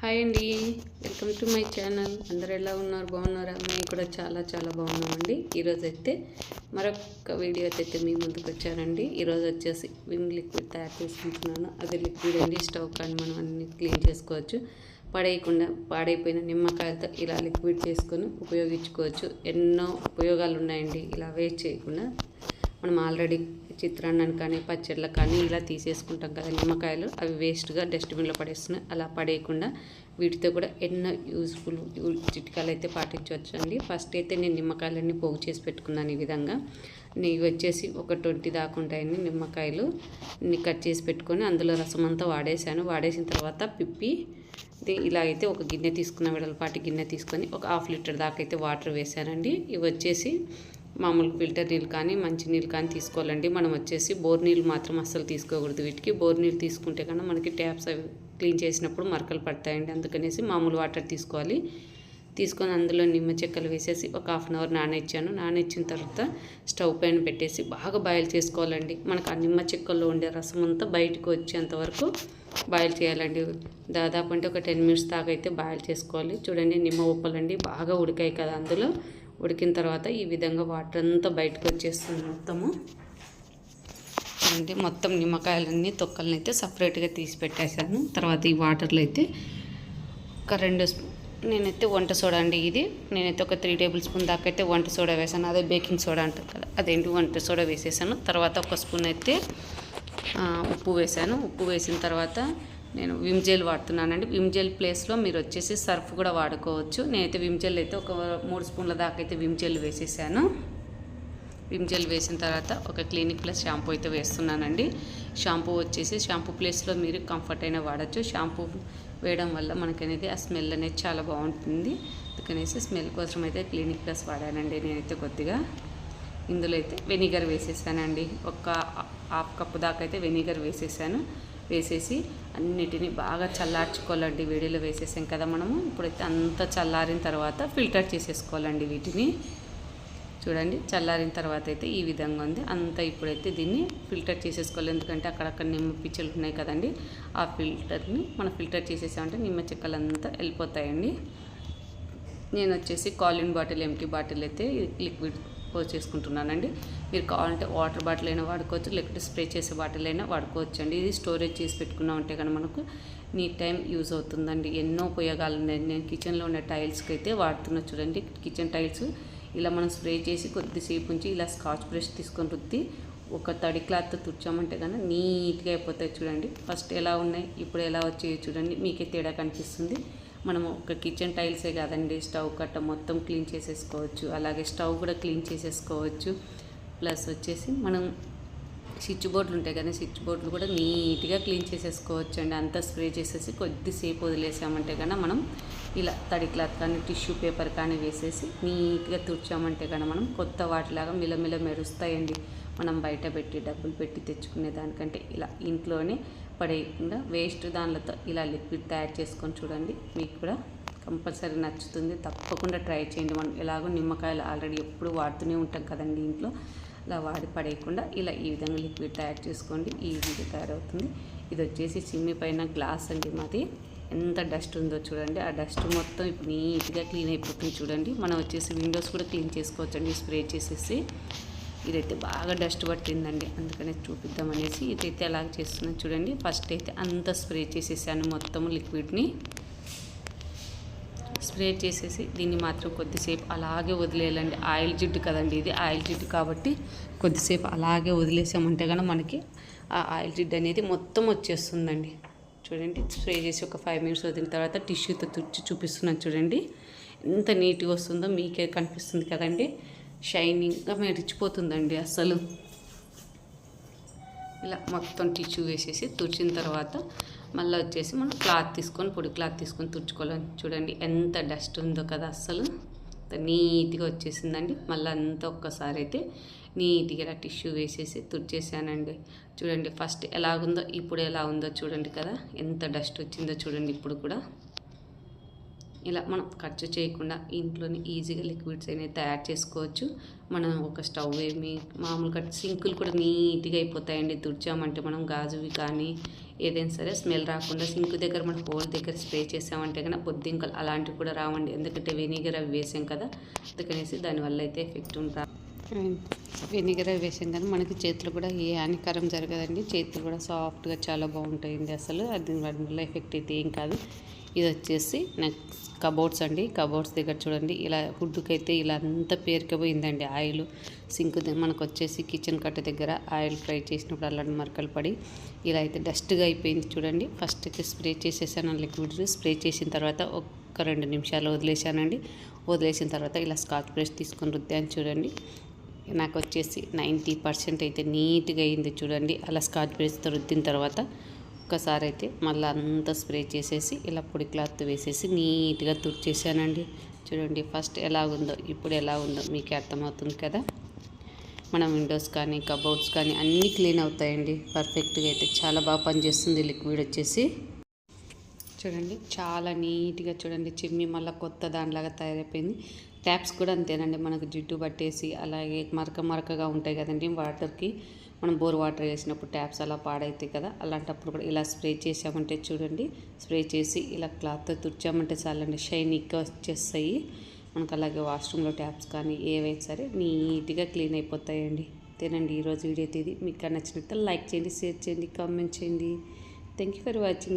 Hi అండి. Welcome to my channel. అందరు ఎలా ఉన్నారు? బాగున్నారా? మేము కూడా చాలా చాలా బాగున్నామండి. ఈరోజు అయితే మరొక వీడియో అయితే మీ ముందుకు వచ్చానండి. ఈరోజు వచ్చేసి విమ్ లిక్విడ్ తయారు చేసుకుంటున్నాను. అది లిక్విడ్ అండి స్టవ్ కానీ మనం అన్ని క్లీన్ చేసుకోవచ్చు. పడేయకుండా పాడైపోయిన నిమ్మకాయలతో ఇలా లిక్విడ్ చేసుకొని ఉపయోగించుకోవచ్చు. ఎన్నో ఉపయోగాలు ఉన్నాయండి ఇలా వేస్ట్ చేయకుండా మనం ఆల్రెడీ చిత్రాన్నం కానీ పచ్చళ్ళ కానీ ఇలా తీసేసుకుంటాం కదా నిమ్మకాయలు. అవి వేస్ట్గా డస్ట్బిన్లో పడేస్తున్నాయి అలా పడేయకుండా వీటితో కూడా ఎన్నో యూజ్ఫుల్ చిట్కాలు అయితే పాటించవచ్చు అండి ఫస్ట్ అయితే నేను నిమ్మకాయలన్నీ పోగు చేసి పెట్టుకున్నాను ఈ విధంగా. ఇవి వచ్చేసి ఒక ట్వంటీ దాకా ఉంటాయండి నిమ్మకాయలు. కట్ చేసి పెట్టుకొని అందులో రసం అంతా వాడేసాను వాడేసిన తర్వాత పిప్పి ఇలా అయితే ఒక గిన్నె తీసుకున్న విడలపాటి గిన్నె తీసుకొని ఒక హాఫ్ లీటర్ దాకా అయితే వాటర్ వేసానండి ఇవి వచ్చేసి మామూలు ఫిల్టర్ నీళ్ళు కానీ మంచి నీళ్ళు కానీ తీసుకోవాలండి. మనం వచ్చేసి బోర్ నీళ్ళు మాత్రం అస్సలు తీసుకోకూడదు వీటికి. బోర్ నీళ్ళు తీసుకుంటే కన్నా మనకి ట్యాప్స్ అవి క్లీన్ చేసినప్పుడు మరకలు పడతాయండి. అందుకనేసి మామూలు వాటర్ తీసుకోవాలి. తీసుకొని అందులో నిమ్మ చెక్కలు వేసేసి ఒక హాఫ్ అన్ అవర్ నానేచ్చాను. నానేచ్చిన తర్వాత స్టవ్ పైన పెట్టేసి బాగా బాయిల్ చేసుకోవాలండి. మనకు ఆ నిమ్మ చెక్కల్లో ఉండే రసం అంతా బయటకు వచ్చేంత వరకు బాయిల్ చేయాలండి. దాదాపు అంటే ఒక టెన్ మినిట్స్ దాకా అయితే బాయిల్ చేసుకోవాలి. చూడండి నిమ్మ ఉప్పలండి బాగా ఉడికాయి కదా అందులో. ఉడికిన తర్వాత ఈ విధంగా వాటర్ అంతా బయటకు వచ్చేస్తుంది మొత్తము. అంటే మొత్తం నిమ్మకాయలన్నీ తొక్కలని అయితే సపరేట్గా తీసి పెట్టేశాను. తర్వాత ఈ వాటర్లో అయితే ఒక రెండు నేనైతే వంట సోడా అండి ఇది. నేనైతే ఒక త్రీ టేబుల్ స్పూన్ దాకా అయితే వంట సోడా వేసాను అదే బేకింగ్ సోడా అంటారు కదా అదేంటి వంట సోడా వేసేసాను. తర్వాత ఒక స్పూన్ అయితే ఉప్పు వేసాను ఉప్పు వేసిన తర్వాత నేను విమ్ జెల్ వాడుతున్నానండి. విమ్ జెల్ ప్లేస్లో మీరు వచ్చేసి సర్ఫ్ కూడా వాడుకోవచ్చు. నేనైతే విమ్ జెల్ అయితే ఒక మూడు స్పూన్ల దాకా అయితే విమ్ జెల్ వేసేసాను. విమ్ జెల్ వేసిన తర్వాత ఒక క్లినిక్ ప్లస్ షాంపూ అయితే వేస్తున్నానండి. షాంపూ వచ్చేసి షాంపూ ప్లేస్లో మీరు కంఫర్ట్ అయినా వాడచ్చు. షాంపూ వేయడం వల్ల మనకనేది ఆ స్మెల్ అనేది చాలా బాగుంటుంది. అందుకనేసి స్మెల్ కోసం అయితే క్లినిక్ ప్లస్ వాడానండి నేనైతే కొద్దిగా. ఇందులో అయితే వెనిగర్ వేసేసానండి. ఒక హాఫ్ కప్పు దాకా అయితే వెనిగర్ వేసేసాను. వేసేసి అన్నిటిని బాగా చల్లార్చుకోవాలండి. వేడిలో వేసేసాం కదా మనము. ఇప్పుడైతే అంత చల్లారిన తర్వాత ఫిల్టర్ చేసేసుకోవాలండి వీటిని. చూడండి చల్లారిన తర్వాత అయితే ఈ విధంగా ఉంది. అంతా ఇప్పుడైతే దీన్ని ఫిల్టర్ చేసేసుకోవాలి. ఎందుకంటే అక్కడక్కడ నిమ్మ పిచ్చలు ఉన్నాయి కదండి. ఆ ఫిల్టర్ని మనం ఫిల్టర్ చేసేసామంటే నిమ్మ చెక్కలు అంతా వెళ్ళిపోతాయండి. నేను వచ్చేసి కాలిన్ బాటిల్ ఎంటీ బాటిల్ అయితే లిక్విడ్ పోసేసుకుంటున్నానండి. చేసుకుంటున్నానండి మీరు కావాలంటే వాటర్ బాటిల్ అయినా వాడుకోవచ్చు లేకపోతే స్ప్రే చేసే బాటిల్ అయినా వాడుకోవచ్చు అండి ఇది స్టోరేజ్ చేసి పెట్టుకున్నామంటే కనుక మనకు నీ టైం యూజ్ అవుతుందండి. ఎన్నో ఉపయోగాలు ఉన్నాయి. నేను కిచెన్లో ఉన్న టైల్స్కి అయితే వాడుతున్నా చూడండి. కిచెన్ టైల్స్ ఇలా మనం స్ప్రే చేసి కొద్దిసేపు ఉంచి ఇలా స్కాచ్ బ్రష్ తీసుకొని రుద్ది ఒక తడి క్లాత్ తుడిచామంటే కనుక నీట్గా అయిపోతాయి చూడండి. ఫస్ట్ ఎలా ఉన్నాయి? ఇప్పుడు ఎలా వచ్చాయో చూడండి. మీకే తేడా కనిపిస్తుంది. మనం ఒక కిచెన్ టైల్సే కాదండి. స్టవ్ కట్ట మొత్తం క్లీన్ చేసేసుకోవచ్చు. అలాగే స్టవ్ కూడా క్లీన్ చేసేసుకోవచ్చు. ప్లస్ వచ్చేసి మనం స్విచ్ బోర్డులు ఉంటాయి కదా స్విచ్ బోర్డులు కూడా నీట్గా క్లీన్ చేసేసుకోవచ్చు అండి అంతా స్ప్రే చేసేసి కొద్దిసేపు వదిలేసామంటే కన్నా మనం ఇలా తడి క్లాత్ కానీ టిష్యూ పేపర్ కానీ వేసేసి నీట్గా తుడిచామంటే కన్నా మనం కొత్త వాటిలాగా మిలమిల మెరుస్తాయండి. మనం బయట పెట్టి డబ్బులు పెట్టి తెచ్చుకునే దానికంటే ఇలా ఇంట్లోనే పడేయకుండా వేస్ట్ దానిలతో ఇలా లిక్విడ్ తయారు చేసుకొని చూడండి. మీకు కూడా కంపల్సరీ నచ్చుతుంది. తప్పకుండా ట్రై చేయండి. మనం ఎలాగో నిమ్మకాయలు ఆల్రెడీ ఎప్పుడు వాడుతూనే ఉంటాం కదండి ఇంట్లో. ఇలా వాడి పడేయకుండా ఇలా ఈ విధంగా లిక్విడ్ తయారు చేసుకోండి. ఈజీగా తయారవుతుంది. ఇది వచ్చేసి చిమ్మి పైన గ్లాస్ అండి మాది. ఎంత డస్ట్ ఉందో చూడండి. ఆ డస్ట్ మొత్తం ఇప్పుడు నీట్గా క్లీన్ అయిపోతుంది చూడండి. మనం వచ్చేసి విండోస్ కూడా క్లీన్ చేసుకోవచ్చండి. స్ప్రే చేసేసి ఇదైతే బాగా డస్ట్ పట్టిందండి. అందుకనే చూపిద్దామనేసి ఇదైతే అలాగ చేస్తున్నాను చూడండి. ఫస్ట్ అయితే అంత స్ప్రే చేసేసాను మొత్తం లిక్విడ్ని. స్ప్రే చేసేసి దీన్ని మాత్రం కొద్దిసేపు అలాగే వదిలేయాలండి. ఆయిల్ జిడ్డు కదండి ఇది ఆయిల్ జిడ్డు కాబట్టి కొద్దిసేపు అలాగే వదిలేసామంటే కనుక మనకి ఆ ఆయిల్ జిడ్డు అనేది మొత్తం వచ్చేస్తుందండి. చూడండి స్ప్రే చేసి ఒక ఫైవ్ మినిట్స్ వదిలిన తర్వాత టిష్యూతో తుడిచి చూపిస్తున్నాను చూడండి. ఎంత నీట్గా వస్తుందో మీకే కనిపిస్తుంది కదండి. షైనింగ్గా మెరిచిపోతుందండి అసలు. ఇలా మొత్తం టిష్యూ వేసేసి తుడిచిన తర్వాత మళ్ళీ వచ్చేసి మనం క్లాత్ తీసుకొని పొడి క్లాత్ తీసుకొని తుడుచుకోవాలి. చూడండి ఎంత డస్ట్ ఉందో కదా అస్సలు. నీట్గా వచ్చేసిందండి. మళ్ళీ అంతా ఒక్కసారి అయితే నీట్గా ఇలా టిష్యూ వేసేసి తుడిచేసానండి. చూడండి ఫస్ట్ ఎలాగుందో ఇప్పుడు ఎలా ఉందో చూడండి కదా. ఎంత డస్ట్ వచ్చిందో చూడండి ఇప్పుడు కూడా. ఇలా మనం ఖర్చు చేయకుండా ఇంట్లోనే ఈజీగా లిక్విడ్స్ అనేవి తయారు చేసుకోవచ్చు. మనం ఒక స్టవ్ ఏమి మామూలుగా సింకులు కూడా నీట్గా అయిపోతాయండి. తుడిచామంటే మనం గాజువి కానీ ఏదైనా సరే స్మెల్ రాకుండా సింక్ దగ్గర మన హోల్ దగ్గర స్ప్రే చేసామంటే కనుక బొద్దింకలు అలాంటివి కూడా రావండి. ఎందుకంటే వెనిగర్ అవి వేసాం కదా అందుకనేసి దానివల్ల అయితే ఎఫెక్ట్ ఉంటా వెనిగర్ అవి వేసాం కానీ మనకి చేతులు కూడా ఏ హానికరం జరగదండి. చేతులు కూడా సాఫ్ట్గా చాలా బాగుంటాయండి అసలు. అది వల్ల ఎఫెక్ట్ అయితే ఏం కాదు. ఇది వచ్చేసి నెక్స్ట్ కబోర్డ్స్ అండి. కబోర్డ్స్ దగ్గర చూడండి. ఇలా హుడ్డుకి అయితే ఇలా అంతా పేరుకపోయిందండి ఆయిల్. సింక్ మనకు వచ్చేసి కిచెన్ కట్ట దగ్గర ఆయిల్ ఫ్రై చేసినప్పుడు అలాంటి మరకలు పడి ఇలా అయితే డస్ట్గా అయిపోయింది చూడండి. ఫస్ట్ అయితే స్ప్రే చేసేసాను లిక్విడ్ స్ప్రే చేసిన తర్వాత ఒక్క రెండు నిమిషాలు వదిలేసానండి వదిలేసిన తర్వాత ఇలా స్కాచ్ బ్రష్ తీసుకొని రుద్దాను చూడండి. నాకు వచ్చేసి నైంటీ పర్సెంట్ అయితే నీట్గా అయింది చూడండి. అలా స్కాచ్ బ్రష్తో రుద్దిన తర్వాత ఒక్కసారి అయితే మళ్ళీ అంతా స్ప్రే చేసేసి ఇలా పొడి క్లాత్ వేసేసి నీట్గా తుడిచేసానండి. చూడండి ఫస్ట్ ఎలా ఉందో ఇప్పుడు ఎలా ఉందో మీకు అర్థమవుతుంది కదా. మన విండోస్ కానీ కబోర్డ్స్ కానీ అన్నీ క్లీన్ అవుతాయండి. పర్ఫెక్ట్గా అయితే చాలా బాగా పనిచేస్తుంది లిక్విడ్ వచ్చేసి. చూడండి చాలా నీట్గా చూడండి చిమ్మి మళ్ళీ కొత్త దానిలాగా తయారైపోయింది. ట్యాప్స్ కూడా అంతేనండి. మనకు జిడ్డు పట్టేసి అలాగే మరక మరకగా ఉంటాయి కదండి వాటర్కి. మనం బోర్ వాటర్ వేసినప్పుడు ట్యాప్స్ అలా పాడైతాయి కదా అలాంటప్పుడు కూడా ఇలా స్ప్రే చేసామంటే చూడండి. స్ప్రే చేసి ఇలా క్లాత్తో తుడిచామంటే చాలండి షైన్ ఎక్కువ వచ్చేస్తాయి. మనకు అలాగే వాష్రూమ్లో ట్యాప్స్ కానీ ఏవైనా సరే నీట్గా క్లీన్ అయిపోతాయండి. తినండి ఈరోజు వీడియో తేదీ. మీకు నచ్చినట్టు లైక్ చేయండి షేర్ చేయండి కామెంట్ చేయండి. Thank you for watching.